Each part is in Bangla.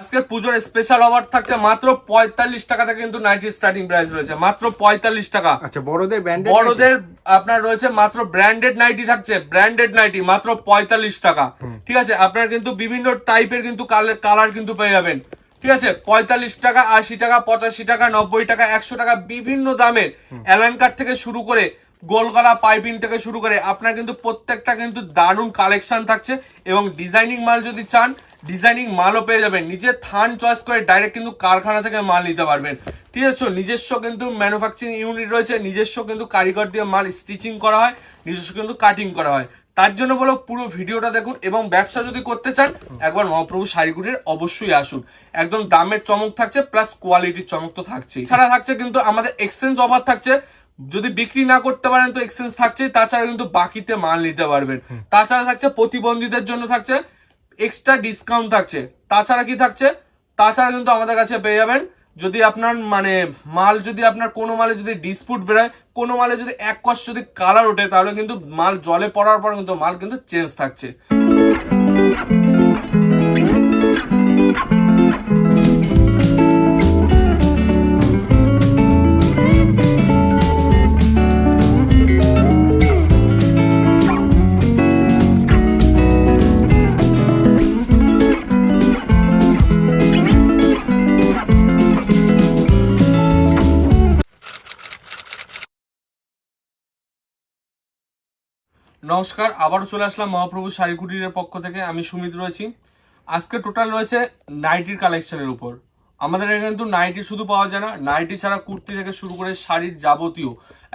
আজকের পুজোর স্পেশাল অফার থাকছে মাত্র পঁয়তাল্লিশ টাকা থেকে কিন্তু নাইটি স্টার্টিং প্রাইস রয়েছে। মাত্র পঁয়তাল্লিশ টাকা। আচ্ছা বড়দের ব্র্যান্ডেড বড়দের আপনার রয়েছে মাত্র ব্র্যান্ডেড নাইটি থাকছে ব্র্যান্ডেড নাইটি মাত্র পঁয়তাল্লিশ টাকা। ঠিক আছে আপনার কিন্তু বিভিন্ন টাইপের কিন্তু কালার কিন্তু পেয়ে যাবেন। ঠিক আছে পঁয়তাল্লিশ টাকা আশি টাকা পঁচাশি টাকা নব্বই টাকা একশো টাকা বিভিন্ন দামের অ্যালান কাট থেকে শুরু করে গোলগলা পাইপিং থেকে শুরু করে আপনার কিন্তু প্রত্যেকটা কিন্তু দারুণ কালেকশন থাকছে এবং ডিজাইনিং মাল যদি চান ডিজাইনিং মালও পেয়ে যাবেন। নিজের থান চয়েস করে ডাইরেক্ট কিন্তু কারখানা থেকে মাল নিতে পারবেন। ঠিক আছে নিজস্ব কিন্তু ম্যানুফ্যাকচারিং ইউনিট রয়েছে নিজস্ব কিন্তু কারিগর দিয়ে মাল স্টিচিং করা হয় নিজস্ব কিন্তু কাটিং করা হয়। তার জন্য বলো পুরো ভিডিওটা দেখুন এবং ব্যবসা যদি করতে চান একবার মহাপ্রভু শাড়িগুটির অবশ্যই আসুন। একদম দামের চমক থাকছে প্লাস কোয়ালিটির চমক তো থাকছেই। ছাড়া থাকছে কিন্তু আমাদের এক্সচেঞ্জ অফার থাকছে। যদি বিক্রি না করতে পারেন তো এক্সচেঞ্জ থাকছে তাছাড়া কিন্তু বাকিতে মাল নিতে পারবেন। তাছাড়া থাকছে প্রতিবন্ধীদের জন্য থাকছে এক্সট্রা ডিসকাউন্ট থাকছে। তাছাড়া কি থাকছে? তাছাড়া কিন্তু আমাদের কাছে পেয়ে যাবেন। যদি আপনার মানে মাল যদি আপনার, কোনো মালে যদি ডিসপুট বেরোয়, কোনো মালে যদি এক কষ যদি কালার ওঠে, তাহলে কিন্তু মাল জলে পড়ার পর কিন্তু মাল কিন্তু চেঞ্জ থাকছে। নমস্কার, আবারও চলে আসলাম মহাপ্রভু শাড়ি পক্ষ থেকে। আমি সুমিত রয়েছি। আজকে টোটাল রয়েছে নাইটির কালেকশনের উপর। আমাদের এখানে কিন্তু নাইটি শুধু পাওয়া যায় না নাইটি ছাড়া কুর্তি থেকে শুরু করে শাড়ির যাবতীয়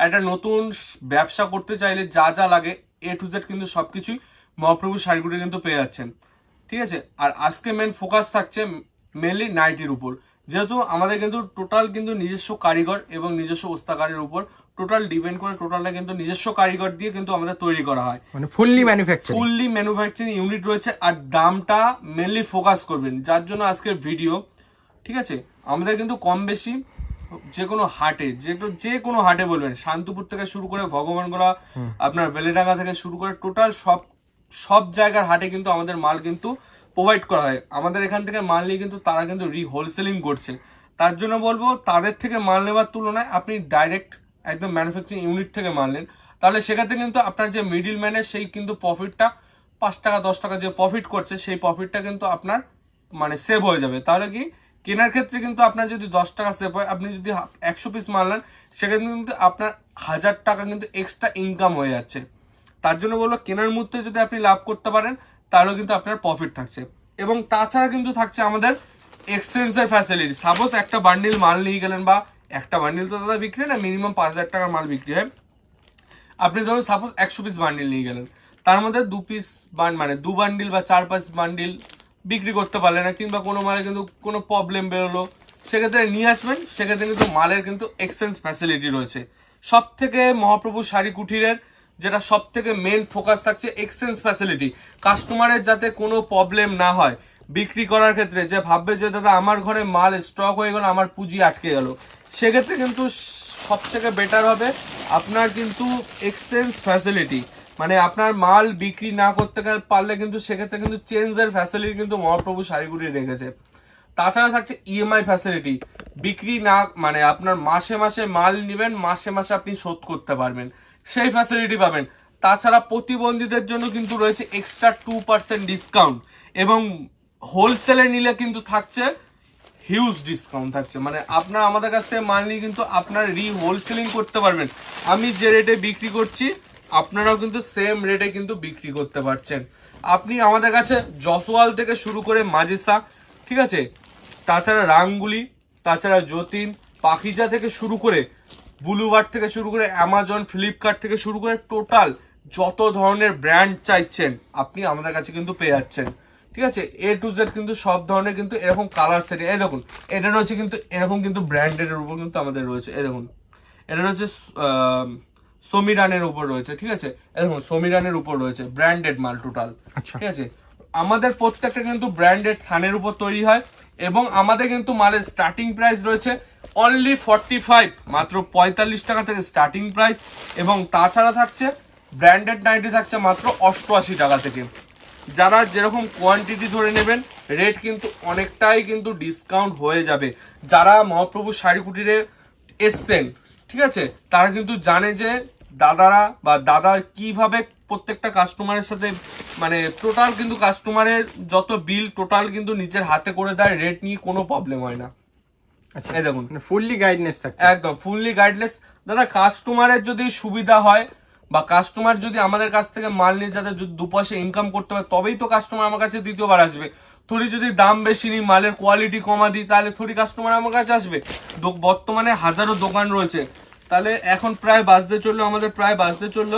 একটা নতুন ব্যবসা করতে চাইলে যা যা লাগে এ টু জেড কিন্তু সব কিছুই মহাপ্রভু শাড়ি কিন্তু পেয়ে যাচ্ছেন। ঠিক আছে? আর আজকে মেন ফোকাস থাকছে মেনলি নাইটির উপর। যেহেতু আমাদের কিন্তু টোটাল কিন্তু নিজস্ব কারিগর এবং নিজস্ব ওস্তাকারের উপর টোটাল ডিপেন্ড করে টোটালটা কিন্তু নিজস্ব কারিগর দিয়ে কিন্তু আমাদের তৈরি করা হয়। মানে fully manufacturing fully manufacturing unit রয়েছে আর দামটা মেনলি ফোকাস করবেন। যার জন্য আজকের ভিডিও ঠিক আছে? আমাদের কিন্তু কম বেশি যে কোনো হাটে যে যে কোনো হাটে বলবেন শান্তিপুর থেকে শুরু করে ভগবানগোলা আপনার বেলেডাঙ্গা থেকে শুরু করে টোটাল সব সব জায়গার হাটে কিন্তু আমাদের মাল কিন্তু প্রোভাইড করা হয়। আমাদের এখান থেকে মাল নিয়ে কিন্তু তারা কিন্তু রি হোলসেলিং করছে। তার জন্য বলব, তাদের থেকে মাল নেওয়ার তুলনায় আপনি ডাইরেক্ট একদম ম্যানুফ্যাকচারিং ইউনিট থেকে মাল নেন। তাহলে সেক্ষেত্রে কিন্তু আপনার যে মিডিল ম্যানের সেই কিন্তু প্রফিটটা পাঁচ টাকা, দশ টাকা যে প্রফিট করছে, সেই প্রফিটটা কিন্তু আপনার মানে সেভ হয়ে যাবে। তাহলে কি? কেনার ক্ষেত্রে কিন্তু আপনার যদি দশ টাকা সেভ হয়, আপনি যদি একশো পিস মাল নেন, সেক্ষেত্রে কিন্তু আপনার হাজার টাকা কিন্তু এক্সট্রা ইনকাম হয়ে যাচ্ছে। তার জন্য বলব, কেনার মুহূর্তে যদি আপনি লাভ করতে পারেন তাহলেও কিন্তু আপনার প্রফিট থাকছে। এবং তাছাড়া কিন্তু থাকছে আমাদের এক্সচেঞ্জের ফ্যাসিলিটি সাপোজ একটা বান্ডিল মাল নিয়ে গেলেন বা একটা বান্ডিল তো দাদা বিক্রি না মিনিমাম পাঁচ হাজার টাকার মাল বিক্রি হয়। আপনি ধরুন সাপোজ একশো পিস বান্ডিল নিয়ে গেলেন। তার মধ্যে দু পিস বান মানে দু বান্ডিল বা চার পাঁচ বান্ডিল বিক্রি করতে পারলেন না, কিংবা কোনো মালে কিন্তু কোনো প্রবলেম বেরোলো, সেক্ষেত্রে নিয়ে আসবেন, সেক্ষেত্রে কিন্তু মালের কিন্তু এক্সচেঞ্জ ফ্যাসিলিটি রয়েছে। সব থেকে মহাপ্রভু শাড়ি কুটিরের যেটা সব থেকে মেন ফোকাস থাকছে এক্সচেঞ্জ ফ্যাসিলিটি কাস্টমারের যাতে কোনো প্রবলেম না হয় বিক্রি করার ক্ষেত্রে, যে ভাববে যে, দাদা, আমার ঘরে মাল স্টক হয়ে গেল, আমার পুঁজি আটকে গেল। সেক্ষেত্রে কিন্তু সব থেকে বেটার হবে আপনার কিন্তু এক্সচেঞ্জ ফ্যাসিলিটি মানে আপনার মাল বিক্রি না করতে পারলে কিন্তু সেক্ষেত্রে কিন্তু চেঞ্জের ফ্যাসিলিটি কিন্তু মহাপ্রভু শাড়িগুলি রেখেছে। তাছাড়া থাকছে ইএমআই ফ্যাসিলিটি বিক্রি না মানে আপনার মাসে মাসে মাল নেবেন, মাসে মাসে আপনি শোধ করতে পারবেন। সেই ফ্যাসিলিটি পাবেন। তাছাড়া প্রতিবন্ধীদের জন্য কিন্তু রয়েছে এক্সট্রা টু পার্সেন্ট ডিসকাউন্ট এবং হোলসেলে নিলে কিন্তু থাকছে হিউজ ডিসকাউন্ট থাকছে। মানে আপনার, আমাদের কাছ থেকে মাল কিন্তু আপনার রি হোলসেলিং করতে পারবেন। আমি যে রেটে বিক্রি করছি, আপনারাও কিন্তু সেম রেটে কিন্তু বিক্রি করতে পারছেন। আপনি আমাদের কাছে জসওয়াল থেকে শুরু করে মাজেসা, ঠিক আছে? তাছাড়া রাঙ্গুলি, তাছাড়া যতীন, পাখিজা থেকে শুরু করে বুলুবার্ড থেকে শুরু করে অ্যামাজন ফ্লিপকার্ট থেকে শুরু করে টোটাল যত ধরনের ব্র্যান্ড চাইছেন আপনি আমাদের কাছে কিন্তু পেয়ে যাচ্ছেন। ঠিক আছে? এ টু জেড কিন্তু সব ধরনের কিন্তু এরকম কালার সেট এই দেখুন এটা রয়েছে কিন্তু এরকম কিন্তু ব্র্যান্ডেডের উপর কিন্তু আমাদের রয়েছে এই দেখুন। এটা রয়েছে সমিরানের উপর রয়েছে ঠিক আছে? দেখুন সমিরানের উপর রয়েছে ব্র্যান্ডেড মাল টোটাল আচ্ছা। ঠিক আছে? আমাদের প্রত্যেকটা কিন্তু ব্র্যান্ডেড থানের উপর তৈরি হয় এবং আমাদের কিন্তু মালের স্টার্টিং প্রাইস রয়েছে অনলি ফর্টি ফাইভ মাত্র পঁয়তাল্লিশ টাকা থেকে স্টার্টিং প্রাইস এবং তাছাড়া থাকছে ব্র্যান্ডেড নাইটি থাকছে মাত্র অষ্টআশি টাকা থেকে। যারা যেরকম কোয়ান্টিটি ধরে নেবেন রেট কিন্তু অনেকটাই কিন্তু ডিসকাউন্ট হয়ে যাবে। যারা মহাপ্রভু শাড়ি কুটিরে এসছেন, ঠিক আছে? তারা কিন্তু জানে যে দাদারা বা দাদা কীভাবে প্রত্যেকটা কাস্টমারের সাথে মানে টোটাল কিন্তু কাস্টমারের যত বিল টোটাল কিন্তু নিজের হাতে করে দেয় রেট নিয়ে কোনো প্রবলেম হয় না। আচ্ছা এই দেখুন। ফুললি গাইডনেস থাকছে। একদম ফুললি গাইডলেস দাদা কাস্টমারের যদি সুবিধা হয় বা কাস্টমার যদি আমাদের কাছ থেকে মাল নিয়ে যাতে দু পয়সা ইনকাম করতে পারে তবেই তো কাস্টমার আমার কাছে দ্বিতীয়বার আসবে। থোড়ি যদি দাম বেশি নিই মালের কোয়ালিটি কমা দিই তাহলে থোড়ি কাস্টমার আমার কাছে আসবে। বর্তমানে হাজারো দোকান রয়েছে। তাহলে এখন প্রায় বাজতে চলল আমাদের প্রায় বাজতে চলল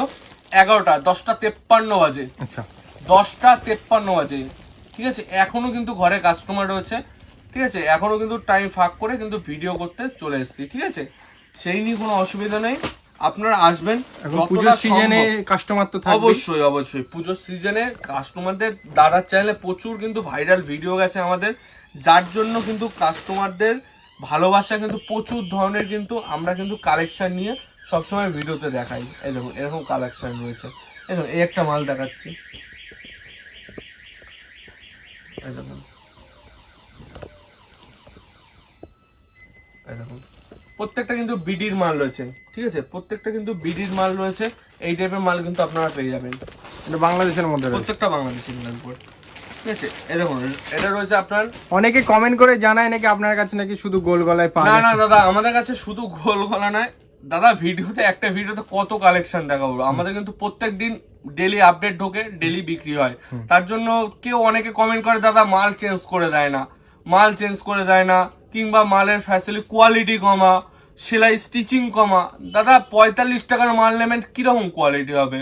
এগারোটা দশটা তেপ্পান্ন বাজে। আচ্ছা। দশটা তেপ্পান্ন বাজে। ঠিক আছে এখনও কিন্তু ঘরে কাস্টমার রয়েছে। ঠিক আছে এখনও কিন্তু টাইম ফাঁক করে কিন্তু ভিডিও করতে চলে এসেছি ঠিক আছে? সেই নিয়ে কোনো অসুবিধা নেই। আপনারা আসবেন পুজোর সিজনে কাস্টমার তো থাকবে অবশ্যই অবশ্যই। পুজোর সিজনে কাস্টমারদের দাদার চ্যানেলে প্রচুর কিন্তু ভাইরাল ভিডিও গেছে আমাদের। যার জন্য কিন্তু কাস্টমারদের ভালোবাসা কিন্তু প্রচুর ধরনের কিন্তু আমরা কিন্তু কালেকশান নিয়ে সবসময় ভিডিওতে দেখাই। এই দেখুন এরকম কালেকশন রয়েছে। এই দেখুন এই একটা মাল দেখাচ্ছি। এই দেখুন। এই দেখুন। প্রত্যেকটা কিন্তু বিডির মাল রয়েছে ঠিক আছে? প্রত্যেকটা কিন্তু বিডির মাল রয়েছে। এই টাইপের মাল কিন্তু আপনারা পেয়ে যাবেন। বাংলাদেশের মধ্যে প্রত্যেকটা বাংলাদেশের উপর ঠিক আছে দেখুন এটা রয়েছে আপনার অনেকে কমেন্ট করে জানায় নাকি আপনার কাছে নাকি শুধু গোল গলায় পাওয়া না না দাদা আমাদের কাছে শুধু গোল গলা নয়। দাদা ভিডিওতে একটা ভিডিওতে কত কালেকশন দেখাবো? আমাদের কিন্তু প্রত্যেক দিন ডেলি আপডেট ঢোকে ডেলি বিক্রি হয়। তার জন্য কেউ অনেকে কমেন্ট করে দাদা মাল চেঞ্জ করে দেয় না। মাল চেঞ্জ করে দেয় না কিংবা মালের ফ্যাসিলিটি কোয়ালিটি কমা সেলাই স্টিচিং কমা। দাদা পঁয়তাল্লিশ টাকার মাল নেবেন কীরকম কোয়ালিটি হবে?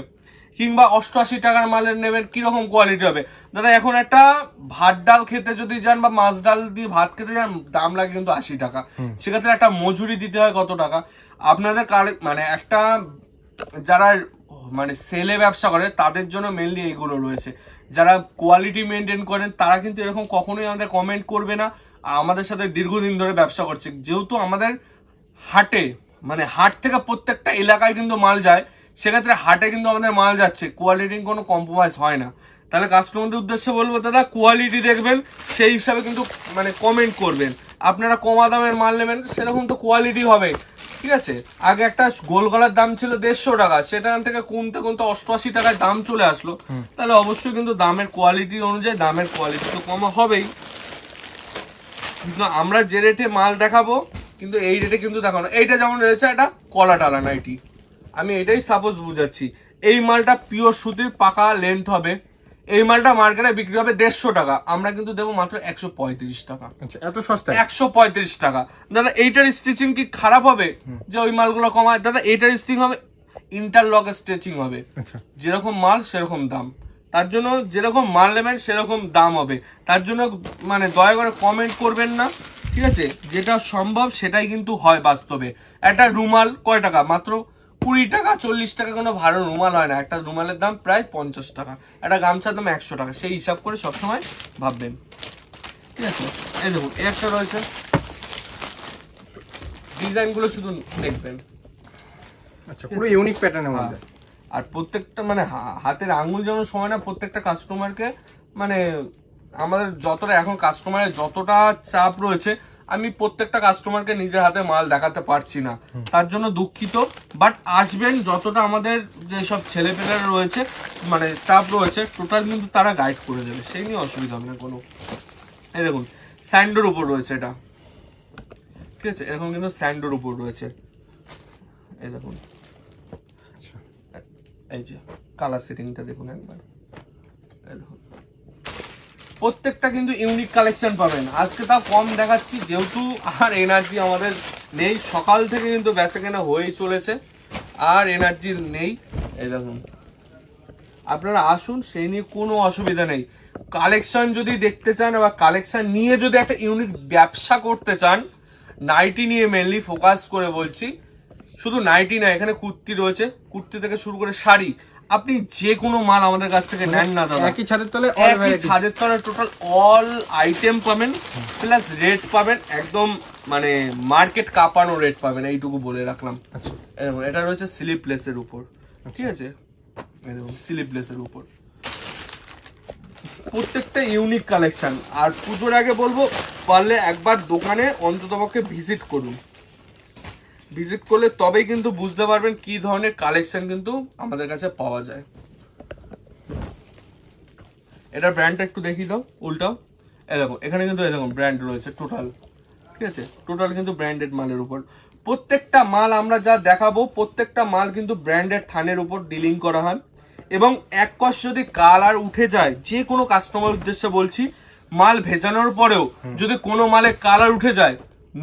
কিংবা অষ্টআশি টাকার মালের নেবেন কীরকম কোয়ালিটি হবে? দাদা এখন একটা ভাত ডাল খেতে যদি যান বা মাছ ডাল দিয়ে ভাত খেতে যান দাম লাগে কিন্তু আশি টাকা। সেক্ষেত্রে একটা মজুরি দিতে হয় কত টাকা? আপনাদের মানে একটা যারা মানে সেলে ব্যবসা করে তাদের জন্য মেনলি এইগুলো রয়েছে। যারা কোয়ালিটি মেনটেন করেন তারা কিন্তু এরকম কখনোই আমাদের কমেন্ট করবে না। আমাদের সাথে দীর্ঘদিন ধরে ব্যবসা করছে। যেহেতু আমাদের হাটে মানে হাট থেকে প্রত্যেকটা এলাকায় কিন্তু মাল যায় সেক্ষেত্রে হাটে কিন্তু আমাদের মাল যাচ্ছে। কোয়ালিটির কোনো কম্প্রোমাইজ হয় না। তাহলে কাস্টমারদের উদ্দেশ্যে বলব দাদা কোয়ালিটি দেখবেন সেই হিসাবে কিন্তু মানে কমেন্ট করবেন। আপনারা কমা দামের মাল নেবেন সেরকম তো কোয়ালিটি হবে। ঠিক আছে? আগে একটা গোল গলার দাম ছিল দেড়শো টাকা সেখান থেকে কমতে কমতে অষ্টআশি টাকায় দাম চলে আসলো। তাহলে অবশ্যই কিন্তু দামের কোয়ালিটি অনুযায়ী দামের কোয়ালিটি তো কমা হবেই। কিন্তু আমরা যে রেটে মাল দেখাবো কিন্তু এই রেটে কিন্তু দেখানো এইটা যেমন রয়েছে এটা কলা টালা নাইটি। আমি এটাই সাপোজ বুঝাচ্ছি। এই মালটা পিওর সুতির পাকা লেন্থ হবে। এই মালটা মার্কেটে বিক্রি হবে দেড়শো টাকা। আমরা কিন্তু দেবো মাত্র একশো পঁয়ত্রিশ টাকা। আচ্ছা এত সস্তা একশো পঁয়ত্রিশ টাকা। দাদা এইটার স্টিচিং কি খারাপ হবে? যে ওই মালগুলো কমায়। দাদা এইটার স্টিচিং হবে ইন্টারলক স্টিচিং হবে। আচ্ছা। যেরকম মাল সেরকম দাম। তার জন্য যেরকম মাল নেবেন সেরকম দাম হবে। তার জন্য মানে দয়া করে কমেন্ট করবেন না। ঠিক আছে? যেটা সম্ভব সেটাই কিন্তু হয় বাস্তবে। একটা রুমাল কয় টাকা? মাত্র কুড়ি টাকা চল্লিশ টাকা কোনো ভালো রুমাল হয় না। একটা রুমালের দাম প্রায় পঞ্চাশ টাকা। একটা গামছার দাম একশো টাকা। সেই হিসাব করে সবসময় ভাববেন। ঠিক আছে? এই দেখুন এই একটা রয়েছে। ডিজাইনগুলো শুধু দেখবেন। আচ্ছা পুরো ইউনিক প্যাটার্নের মধ্যে। আর প্রত্যেকটা মানে হাতের আঙুল যেমন সময় না প্রত্যেকটা কাস্টমারকে মানে আমাদের যতটা এখন কাস্টমারের যতটা চাপ রয়েছে আমি প্রত্যেকটা কাস্টমারকে নিজের হাতে মাল দেখাতে পারছি না। তার জন্য দুঃখিত। বাট আসবেন যতটা আমাদের যেসব ছেলেপেলেরা রয়েছে মানে স্টাফ রয়েছে টোটাল কিন্তু তারা গাইড করে দেবে। সেই নিয়ে অসুবিধা হবে না কোনো। এই দেখুন স্যান্ডোর উপর রয়েছে এটা। ঠিক আছে? এরকম কিন্তু স্যান্ডোর উপর রয়েছে। এই দেখুন। আচ্ছা। এই যে কালার সেটিংটা দেখুন একবার। এই দেখুন। প্রত্যেকটা কিন্তু ইউনিক কালেকশন পাবেন। আজকে তাও কম দেখাচ্ছি, যেহেতু আর এনার্জি আমাদের নেই, সকাল থেকে কিন্তু বেচা কেনা হয়েই চলেছে, আর এনার্জি নেই। এই দেখুন, আপনারা আসুন, সেই নিয়ে কোনো অসুবিধা নেই। কালেকশন যদি দেখতে চান বা কালেকশন নিয়ে যদি একটা ইউনিক ব্যবসা করতে চান নাইটি নিয়ে মেনলি ফোকাস করে বলছি। শুধু নাইটি না, এখানে কুর্তি রয়েছে। কুর্তি থেকে শুরু করে শাড়ি আপনি যে কোনো মাল আমাদের কাছ থেকে নেন না দাদা। একই ছাদের তলে অল একই ছাদের তলায় টোটাল অল আইটেম পাবেন প্লাস রেট পাবেন একদম মানে মার্কেট কাঁপানো রেট পাবেন এইটুকু বলে রাখলাম। আচ্ছা। এটা রয়েছে স্লিপলেসের উপর ঠিক আছে? দেখুন স্লিপলেসের উপর। প্রত্যেকটা ইউনিক কালেকশন আর পুজোর আগে বলব পারলে একবার দোকানে অন্ততপক্ষে ভিজিট করুন। ভিজিট করলে তবেই কিন্তু বুঝতে পারবেন কি ধরনের কালেকশন কিন্তু আমাদের কাছে পাওয়া যায়। এটা ব্র্যান্ডটা একটু দেখিয়ে দাও উল্টাও এ দেখো এখানে কিন্তু এরকম ব্র্যান্ড রয়েছে টোটাল ঠিক আছে? টোটাল কিন্তু ব্র্যান্ডেড মালের উপর। প্রত্যেকটা মাল আমরা যা দেখাবো প্রত্যেকটা মাল কিন্তু ব্র্যান্ডেড থানের উপর ডিলিং করা হয়। এবং এক কষ যদি কালার উঠে যায় যে কোনো কাস্টমার উদ্দেশ্যে বলছি মাল ভেজানোর পরেও যদি কোনো মালে কালার উঠে যায়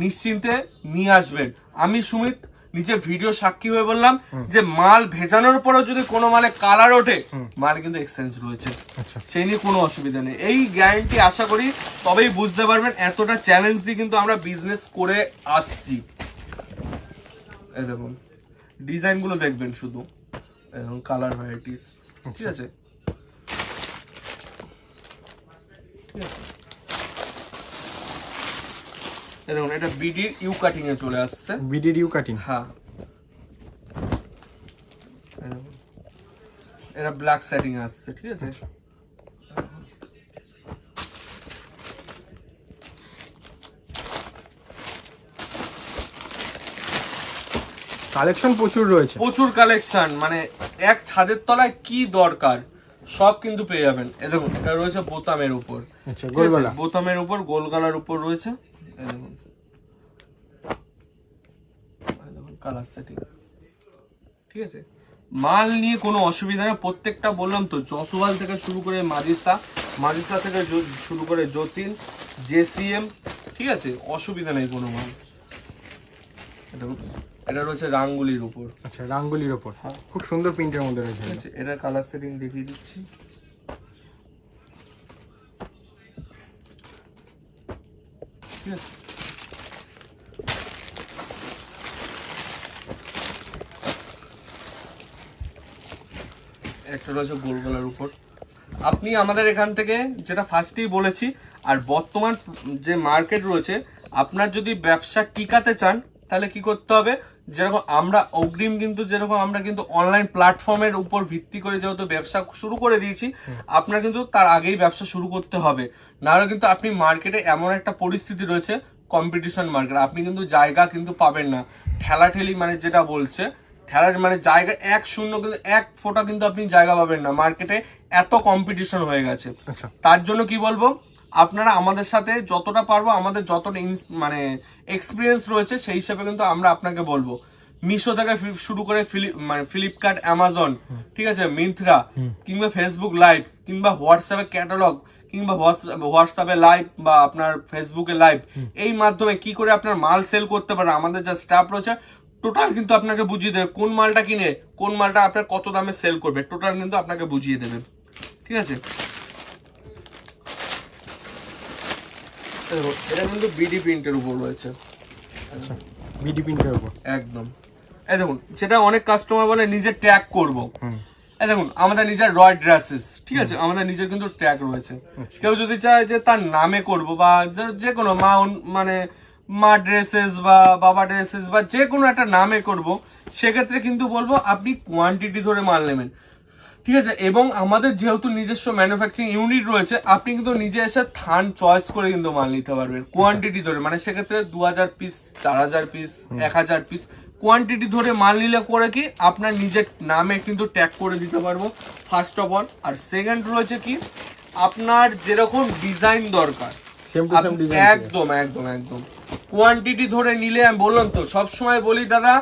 নিশ্চিন্তে নিয়ে আসবেন। আমি সুমিত নিচে ভিডিও সাক্ষী হয়ে বললাম যে মাল ভেজানোর পরেও যদি কোনো মালে কালার ওঠে মাল কিন্তু এক্সচেঞ্জ রয়েছে। আচ্ছা। সেই নিয়ে কোনো অসুবিধা নেই। এই গ্যারান্টি আশা করি তবেই বুঝতে পারবেন এতটা চ্যালেঞ্জ দিয়ে কিন্তু আমরা বিজনেস করে আসছি। দেখুন ডিজাইনগুলো দেখবেন শুধু। দেখুন কালার ভ্যারাইটিস ঠিক আছে? ঠিক আছে? দেখুন এটা বিডি ইউ কাটিং এ চলে আসছে। বিডি ইউ কাটিং হ্যাঁ। এটা ব্ল্যাক সেটিং আসছে ঠিক আছে? কালেকশন প্রচুর রয়েছে। প্রচুর কালেকশন মানে এক ছাদের তলায় কি দরকার সব কিন্তু পেয়ে যাবেন। এ দেখুন এটা রয়েছে বোতামের উপর। আচ্ছা বোতামের উপর গোল গলার উপর রয়েছে এই দেখুন এই দেখুন কালার সেটিং ঠিক আছে? মাল নিয়ে কোনো অসুবিধা নেই। প্রত্যেকটা বললাম তো যশোয়াল থেকে শুরু করে মাজিসা মাজিসা থেকে শুরু করে যতীন জেসিএম ঠিক আছে? অসুবিধা নেই কোনো মাল। এটা এটা রয়েছে রাঙ্গুলির উপর। আচ্ছা রাঙ্গুলির ওপর হ্যাঁ। খুব সুন্দর প্রিন্টের মধ্যে রয়েছে ঠিক আছে এটার কালার সেটিং দেখিয়ে দিচ্ছি। ঠিক আছে? একটা রয়েছে গোলগলার উপর। আপনি আমাদের এখান থেকে যেটা ফার্স্টেই বলেছি, আর বর্তমান যে মার্কেট রয়েছে, আপনার যদি ব্যবসা টিকাতে চান, তাহলে কি করতে হবে? যেরকম আমরা অগ্রিম কিন্তু, যেরকম আমরা কিন্তু অনলাইন প্ল্যাটফর্মের উপর ভিত্তি করে যেহেতু ব্যবসা শুরু করে দিয়েছি, আপনার কিন্তু তার আগেই ব্যবসা শুরু করতে হবে। নাহলে কিন্তু আপনি মার্কেটে এমন একটা পরিস্থিতি রয়েছে কম্পিটিশন মার্কেট আপনি কিন্তু জায়গা কিন্তু পাবেন না। ঠেলাঠেলি মানে যেটা বলছে ঠেলার মানে জায়গা এক শূন্য কিন্তু এক ফোটা কিন্তু আপনি জায়গা পাবেন না। মার্কেটে এত কম্পিটিশন হয়ে গেছে। আচ্ছা। তার জন্য কি বলব? আপনারা আমাদের সাথে যতটা পারব আমাদের যতটা মানে এক্সপিরিয়েন্স রয়েছে সেই হিসাবে কিন্তু আমরা আপনাকে বলব। মিশো থেকে শুরু করে ফিলি- মানে ফ্লিপকার্ট অ্যামাজন ঠিক আছে মিন্ত্রা কিংবা ফেসবুক লাইভ কিংবা হোয়াটসঅ্যাপে ক্যাটালগ কিংবা হোয়াটসঅ্যাপে লাইভ বা আপনার ফেসবুকে লাইভ এই মাধ্যমে কি করে আপনার মাল সেল করতে পারেন? আমাদের যা স্টাফ রয়েছে টোটাল কিন্তু আপনাকে বুঝিয়ে দেবে কোন মালটা কিনে কোন মালটা আপনার কত দামে সেল করবে। টোটাল কিন্তু আপনাকে বুঝিয়ে দেবে। ঠিক আছে? এটা কিন্তু বিডি প্রিন্টের উপর রয়েছে। আচ্ছা বিডি প্রিন্টের ওপর একদম। এই দেখুন যেটা অনেক কাস্টমার বলে নিজে ট্র্যাক করব। এই দেখুন আমাদের নিজের রয় ড্রেসেস ঠিক আছে? আমাদের নিজের কিন্তু ট্র্যাক রয়েছে। কেউ যদি চায় যে তার নামে করব বা যে কোনো মা মানে মা ড্রেসেস বা বাবা ড্রেসেস বা যে কোনো একটা নামে করব সেক্ষেত্রে কিন্তু বলব আপনি কোয়ান্টিটি ধরে মাল নেবেন। ঠিক আছে? এবং আমাদের যেহেতু নিজস্ব ম্যানুফ্যাকচারিং ইউনিট রয়েছে আপনি কিন্তু নিজে এসে থান চয়েস করে কিন্তু মাল নিতে পারবেন। কোয়ান্টিটি ধরে মানে সেক্ষেত্রে দু হাজার পিস চার হাজার পিস এক হাজার পিস কোয়ান্টিটি ধরে মাল নিলে করে কি আপনার নিজের নামে কিন্তু ট্যাগ করে দিতে পারব। ফার্স্ট অফ অল আর সেকেন্ড রয়েছে কি আপনার যেরকম ডিজাইন দরকার একদম একদম একদম। কোয়ান্টিটি ধরে নিলে আমি বললাম তো সব সময় বলি দাদা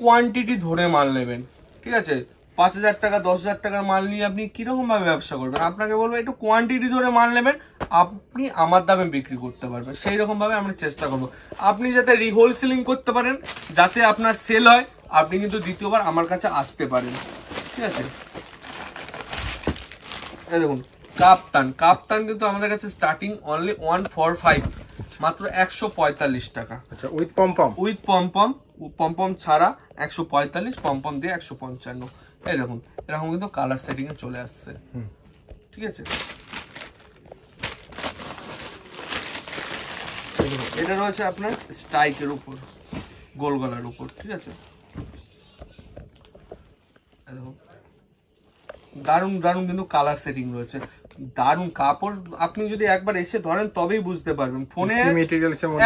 কোয়ান্টিটি ধরে মাল নেবেন। ঠিক আছে? পাঁচ হাজার টাকা দশ হাজার টাকার মাল নিয়ে আপনি কীরকম ভাবে ব্যবসা করবেন? আপনাকে বলব একটু কোয়ান্টিটি ধরে মাল নেবেন আপনি আমার দামে বিক্রি করতে পারবেন। সেই রকম ভাবে আমরা চেষ্টা করব। আপনি যাতে রিহোলসেলিং করতে পারেন যাতে আপনার সেল হয় আপনি কিন্তু দ্বিতীয়বার আমার কাছে আসতে পারেন। ঠিক আছে? দেখুন কাপ্তান। কাপ্তান কিন্তু আমাদের কাছে starting only one four five মাত্র একশো পঁয়তাল্লিশ টাকা। আচ্ছা with pompom with pompom pompom ছাড়া একশো পঁয়তাল্লিশ পম্পম দিয়ে একশো পঞ্চান্ন। এই দেখুন এরকম কিন্তু কালার সেটিং এ চলে আসছে। ঠিক আছে? এটা রয়েছে আপনার স্ট্রাইকের উপর গোল গলার উপর ঠিক আছে? দেখুন দারুণ দারুণ কিন্তু কালার সেটিং রয়েছে। দারুণ কাপড়। আপনি যদি একবার এসে ধরেন তবেই বুঝতে পারবেন। ফোনে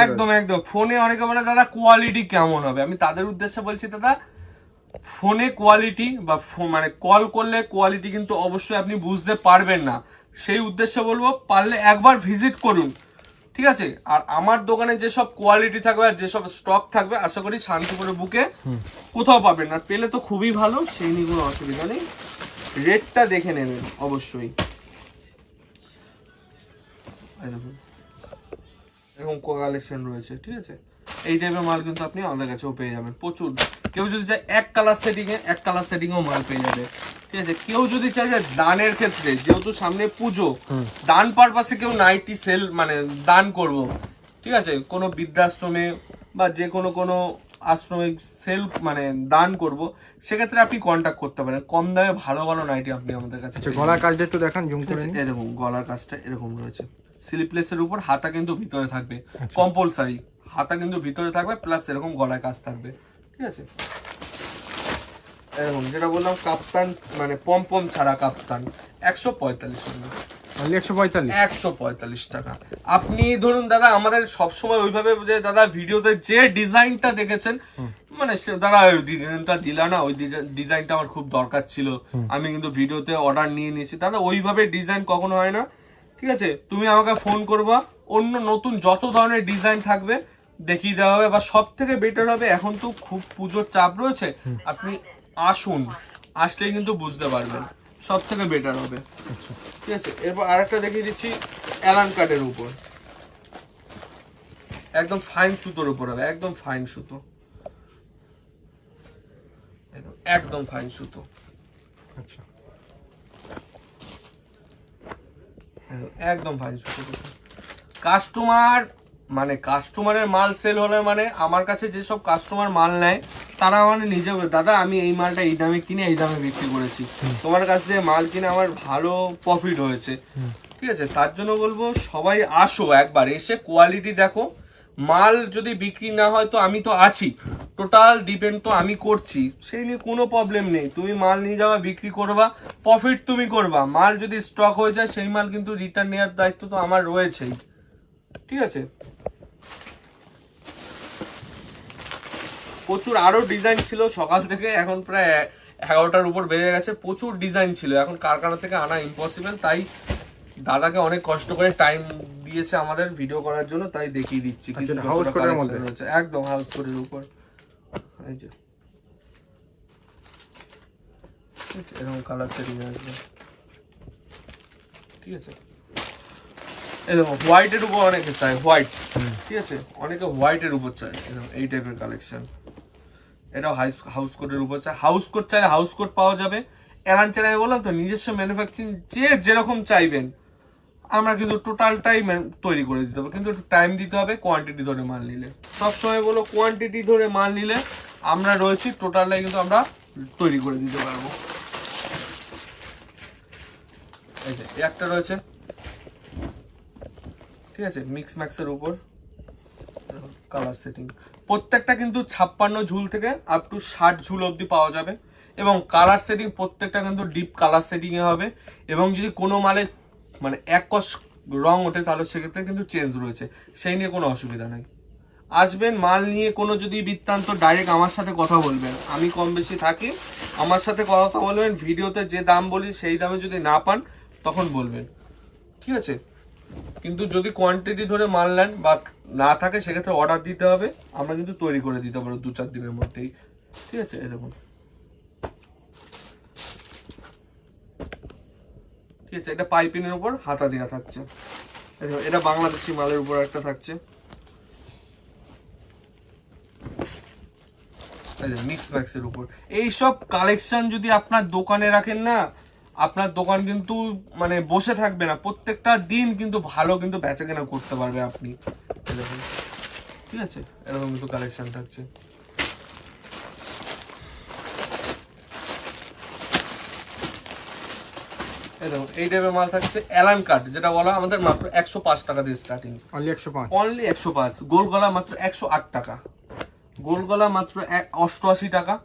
একদম একদম। ফোনে অনেকে বলে দাদা কোয়ালিটি কেমন হবে? আমি তাদের উদ্দেশ্যে বলছি দাদা ফোনে কোয়ালিটি বা মানে কল করলে কোয়ালিটি কিন্তু অবশ্যই আপনি বুঝতে পারবেন না। সেই উদ্দেশ্যে বলব পারলে একবার ভিজিট করুন। ঠিক আছে? আর আমার দোকানে যেসব কোয়ালিটি থাকবে আর যেসব স্টক থাকবে আশা করি শান্তিপুরের বুকে কোথাও পাবেন না। পেলে তো খুবই ভালো সেই নিয়ে কোনো অসুবিধা নেই। রেটটা দেখে নেবেন অবশ্যই। এরকম কালেকশন রয়েছে ঠিক আছে? এই টাইপের মাল কিন্তু আপনি আমাদের কাছেও পেয়ে যাবেন প্রচুর। কেউ যদি চায় এক কালার সেটিং এ এক কালার সেটিং ও মাল পেয়ে যাবে ঠিক আছে? কেউ যদি চায় যে দানের ক্ষেত্রে যেহেতু সামনে পুজো দান পারপাসে কেউ নাইটি সেল মানে দান করব ঠিক আছে? কোনো বৃদ্ধাশ্রমে বা যে কোনো কোনো আশ্রমে সেল মানে দান করব সেক্ষেত্রে আপনি কন্ট্যাক্ট করতে পারেন। কম দামে ভালো ভালো নাইটি আপনি আমাদের কাছে আচ্ছা গলার কাজটা একটু দেখান জুম করে এই দেখুন গলার কাজটা এরকম রয়েছে। স্লিপলেসের উপর হাতা কিন্তু ভিতরে থাকবে কম্পালসারি হাতা কিন্তু ভিতরে থাকবে প্লাস এরকম গলায় কাজ থাকবে। ঠিক আছে? এরকম যেটা বললাম কাপ্তান মানে পম পম ছাড়া কাপ্তান। একশো পঁয়তাল্লিশ টাকা। অনলি একশো পঁয়তাল্লিশ। একশো পঁয়তাল্লিশ টাকা। আপনি ধরুন দাদা আমাদের সবসময় ওইভাবে যে দাদা ভিডিওতে যে ডিজাইনটা দেখেছেন মানে দাদা ওই ডিজাইনটা দিলা না ওই ডিজাইনটা আমার খুব দরকার ছিল। আমি কিন্তু ভিডিওতে অর্ডার নিয়ে নিয়েছি। দাদা ওইভাবে ডিজাইন কখনো হয় না। ঠিক আছে? তুমি আমাকে ফোন করবা। অন্য নতুন যত ধরনের ডিজাইন থাকবে, দেখিয়ে দেওয়া হবে। বা সব থেকে বেটার হবে, এখন তো খুব পুজোর চাপ রয়েছে। আপনি আসুন, আসলেই কিন্তু বুঝতে পারবেন। সব থেকে বেটার হবে। ঠিক আছে? এরপর আরেকটা দেখিয়ে দিচ্ছি অ্যালান কাটের উপর। একদম ফাইন সুতোর উপর হবে, একদম ফাইন সুতো। একদম ফাইন সুতো। আচ্ছা। একদম- ফাইন সুতো কাস্টমার মানে কাস্টমারের মাল সেল হলে মানে আমার কাছে যেসব কাস্টমার মাল নেয় তারা মানে নিজে দাদা আমি এই মালটা এই দামে কিনে এই দামে বিক্রি করেছি। তোমার কাছ থেকে মাল কিনে আমার ভালো প্রফিট হয়েছে। ঠিক আছে? তার জন্য বলব সবাই আসো একবার এসে কোয়ালিটি দেখো। মাল যদি বিক্রি না হয় তো আমি তো আছি। টোটাল ডিপেন্ড তো আমি করছি। সেই নিয়ে কোনো প্রবলেম নেই। তুমি মাল নিয়ে যাওয়া, বিক্রি করবা প্রফিট তুমি করবা। মাল যদি স্টক হয়ে যায়, সেই মাল কিন্তু রিটার্ন নেওয়ার দায়িত্ব তো আমার রয়েছেই। ঠিক আছে? প্রচুর আরও ডিজাইন ছিল সকাল থেকে। এখন প্রায় এগারোটার উপর বেজে গেছে। প্রচুর ডিজাইন ছিল। এখন কারখানা থেকে আনা ইম্পসিবল তাই দাদাকে অনেক কষ্ট করে টাইম দিয়েছে আমাদের ভিডিও করার জন্য তাই দেখিয়ে দিচ্ছি। আচ্ছা, মধ্যে? একদম হাউস কোটের উপর। এই যে। এরকম কালার সেটিং আসবে ঠিক আছে? এরকম হোয়াইটের উপর অনেকে চায় হোয়াইট ঠিক আছে? অনেকে হোয়াইটের উপর চায় এই টাইপের কালেকশন এটাও হাউস হাউস কোটের উপর চায়। হাউস কোট চাইলে হাউস কোট পাওয়া যাবে। এলান আমি বললাম তো নিজস্ব ম্যানুফ্যাকচারিং যে যেরকম চাইবেন। আমরা কিন্তু টোটালটাই তৈরি করে দিতে হবে। কিন্তু টাইম দিতে হবে কোয়ান্টিটি ধরে মাল নিলে। সবসময় বলো কোয়ান্টিটি ধরে মাল নিলে আমরা রয়েছি টোটালটাই কিন্তু আমরা তৈরি করে দিতে পারব। একটা রয়েছে। ঠিক আছে মিক্স ম্যাক্সের উপর। কালার সেটিং প্রত্যেকটা কিন্তু ছাপ্পান্ন ঝুল থেকে আপ টু ষাট ঝুল অবধি পাওয়া যাবে। এবং কালার সেটিং প্রত্যেকটা কিন্তু ডিপ কালার সেটিং এ হবে। এবং যদি কোনো মালে মানে এক কস রং ওঠে, তাহলে সেক্ষেত্রে কিন্তু চেঞ্জ রয়েছে। সেই নিয়ে কোনো অসুবিধা নেই। আসবেন, মাল নিয়ে কোনো যদি বৃত্তান্ত ডাইরেক্ট আমার সাথে কথা বলবেন, আমি কম বেশি থাকি, আমার সাথে কথা বলবেন, ভিডিওতে যে দাম বলি সেই দামে যদি না পান, তখন বলবেন। ঠিক আছে? কিন্তু যদি কোয়ান্টিটি ধরে মাল নেন বা না থাকে, সেক্ষেত্রে অর্ডার দিতে হবে। আমরা কিন্তু তৈরি করে দিতে পারব দু চার দিনের মধ্যেই। ঠিক আছে? এই ঠিক আছে, এটা পাইপিনের উপর হাতা দেওয়া থাকছে। এই এটা বাংলাদেশি মালের উপর একটা থাকছে। মিক্স ম্যাক্সের উপর। এইসব কালেকশন যদি আপনার দোকানে রাখেন না, আপনার দোকান কিন্তু মানে বসে থাকবে না। প্রত্যেকটা দিন কিন্তু ভালো কিন্তু বেচা কেনা করতে পারবে আপনি। ঠিক আছে, এরকম কিন্তু কালেকশন থাকছে। এই এই টাইপের মাল থাকছে অ্যালান কাট যেটা বলা আমাদের মাত্র একশো পাঁচ টাকা দিয়ে স্টার্টিং অনলি একশো পাঁচ। অনলি একশো পাঁচ। গোল গলা মাত্র একশো আট টাকা। গোল গলা মাত্র এক- অষ্টআশি টাকা।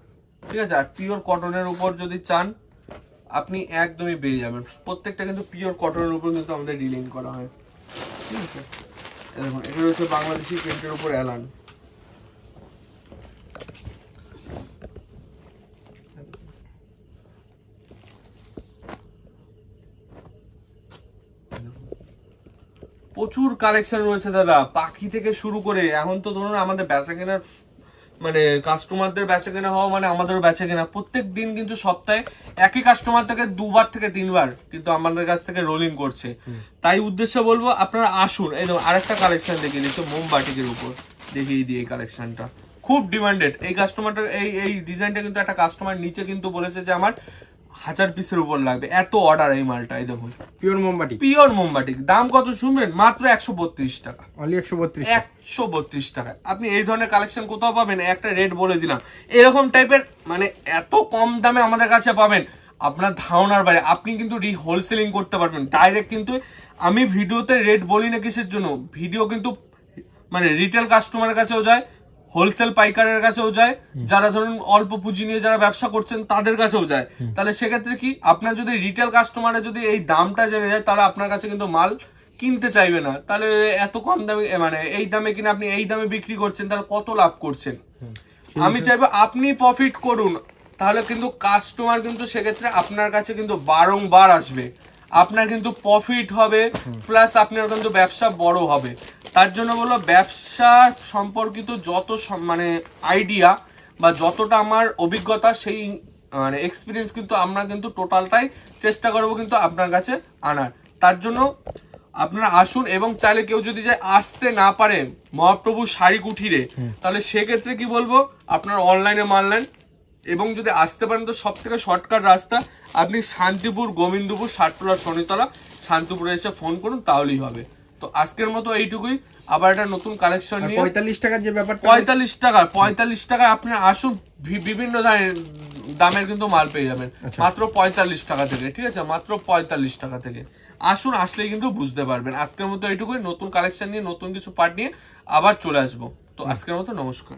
ঠিক আছে? আর পিওর কটনের উপর যদি চান আপনি একদমই পেয়ে যাবেন। প্রত্যেকটা কিন্তু পিওর কটনের উপর কিন্তু আমাদের ডিলিং করা হয়। ঠিক আছে। এটা রয়েছে বাংলাদেশি প্রিন্টের উপর অ্যালান প্রচুর কালেকশন রয়েছে দাদা। পাখি থেকে শুরু করে এখন তো ধরুন আমাদের বেচা কেনার মানে কাস্টমারদের বেচা কেনা হওয়া মানে আমাদেরও বেচা কেনা। প্রত্যেক দিন কিন্তু সপ্তাহে একই কাস্টমার থেকে দুবার থেকে তিনবার কিন্তু আমাদের কাছ থেকে রোলিং করছে। তাই উদ্দেশ্যে বলব আপনারা আসুন। এই দেখুন আরেকটা কালেকশন দেখিয়ে দিচ্ছে মোমবাটিকের উপর। দেখিয়ে দিই এই কালেকশনটা খুব ডিমান্ডেড এই কাস্টমারটা এই এই ডিজাইনটা কিন্তু একটা কাস্টমার নিচে কিন্তু বলেছে যে আমার হাজার পিসের উপর লাগবে। এত অর্ডার এই মালটা এই দেখুন। পিওর মোমবাটি পিওর মোমবাটিক দাম কত শুনবেন? মাত্র একশো বত্রিশ টাকা। অনলি একশো বত্রিশ একশো বত্রিশ টাকা। আপনি এই ধরনের কালেকশন কোথাও পাবেন? একটা রেট বলে দিলাম। এরকম টাইপের মানে এত কম দামে আমাদের কাছে পাবেন। আপনার ধারণার বাইরে। আপনি কিন্তু রি হোলসেলিং করতে পারবেন। ডাইরেক্ট কিন্তু আমি ভিডিওতে রেট বলি না কিসের জন্য। ভিডিও কিন্তু মানে রিটেল কাস্টমারের কাছেও যায়। হোলসেল পাইকারের কাছেও যায় যারা ধরুন অল্প পুঁজি নিয়ে যারা ব্যবসা করছেন তাদের কাছেও যায়। তাহলে সেক্ষেত্রে কি আপনার যদি রিটেল কাস্টমারে যদি এই দামটা জেনে যায় তাহলে আপনার কাছে কিন্তু মাল কিনতে চাইবে না। তাহলে এত কম দামে মানে এই দামে কিনে আপনি এই দামে বিক্রি করছেন তাহলে কত লাভ করছেন? আমি চাইব আপনি প্রফিট করুন তাহলে কিন্তু কাস্টমার কিন্তু সেক্ষেত্রে আপনার কাছে কিন্তু বারংবার আসবে। আপনার কিন্তু প্রফিট হবে প্লাস আপনার কিন্তু ব্যবসা বড় হবে। তার জন্য বলল ব্যবসা সম্পর্কিত যত মানে আইডিয়া বা যতটা আমার অভিজ্ঞতা সেই মানে এক্সপিরিয়েন্স কিন্তু আমরা কিন্তু টোটালটাই চেষ্টা করব কিন্তু আপনার কাছে আনার। তার জন্য আপনারা আসুন এবং চাইলে কেউ যদি যায় আসতে না পারে মহাপ্রভু শাড়ি কুঠিরে তাহলে সেক্ষেত্রে কি বলব আপনার অনলাইনে মানলেন এবং যদি আসতে পারেন তো সব থেকে শর্টকাট রাস্তা আপনি শান্তিপুর গোবিন্দপুর ষাটতলা শনিতলা শান্তিপুরে এসে ফোন করুন তাহলেই হবে। তো আজকের মতো এইটুকুই। আবার একটা নতুন কালেকশন নিয়ে পঁয়তাল্লিশ টাকার যে ব্যাপার পঁয়তাল্লিশ টাকা পঁয়তাল্লিশ টাকা আপনি আসুন বিভিন্ন দামের দামের কিন্তু মাল পেয়ে যাবেন। মাত্র পঁয়তাল্লিশ টাকা থেকে ঠিক আছে? মাত্র পঁয়তাল্লিশ টাকা থেকে। আসুন আসলেই কিন্তু বুঝতে পারবেন। আজকের মতো এইটুকুই। নতুন কালেকশন নিয়ে নতুন কিছু পার্ট নিয়ে আবার চলে আসব। তো আজকের মতো নমস্কার।